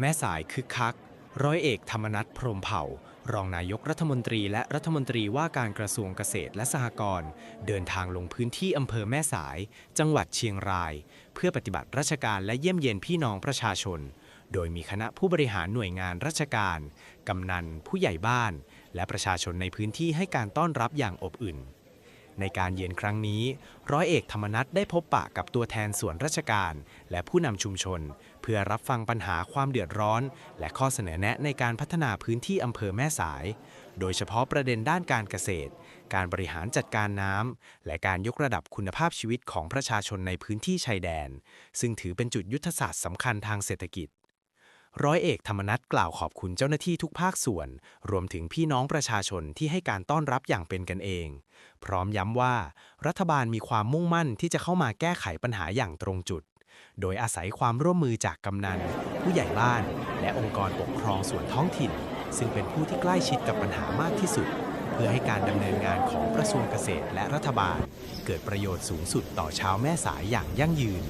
แม่สายคึกคัก ร้อยเอกธรรมนัฐพรหมเผ่า รองนายกรัฐมนตรีและรัฐมนตรีว่าการกระทรวงเกษตรและสหกรณ์เดินทางลงพื้นที่อำเภอแม่สาย จังหวัดเชียงราย เพื่อปฏิบัติราชการและเยี่ยมเยียนพี่น้องประชาชน โดยมีคณะผู้บริหารหน่วยงานราชการ กำนัน ผู้ใหญ่บ้าน และประชาชนในพื้นที่ให้การต้อนรับอย่างอบอุ่น ในการเยือนครั้งนี้ ร้อยเอกธรรมนัฐได้พบปะกับตัวแทนส่วนราชการ และผู้นำชุมชน เพื่อรับฟังปัญหาความเดือดร้อน และข้อเสนอแนะในการพัฒนาพื้นที่อำเภอแม่สาย โดยเฉพาะประเด็นด้านการเกษตร การบริหารจัดการน้ำและการยกระดับคุณภาพชีวิตของประชาชนในพื้นที่ชายแดน ซึ่งถือเป็นจุดยุทธศาสตร์สำคัญทางเศรษฐกิจ ร้อยเอกธรรมนัฐกล่าวขอบคุณเจ้าหน้าที่ทุกภาคส่วน รวมถึงพี่น้องประชาชนที่ให้การต้อนรับอย่างเป็นกันเอง พร้อมย้ำว่า รัฐบาลมีความมุ่งมั่นที่จะเข้ามาแก้ไขปัญหาอย่างตรงจุด โดยอาศัยความร่วมมือจากกำนัน ผู้ใหญ่บ้าน และองค์กรปกครองส่วนท้องถิ่น ซึ่งเป็นผู้ที่ใกล้ชิดกับปัญหามากที่สุด เพื่อให้การดำเนินงานของกระทรวงเกษตรและรัฐบาล เกิดประโยชน์สูงสุดต่อชาวแม่สายอย่างยั่งยืน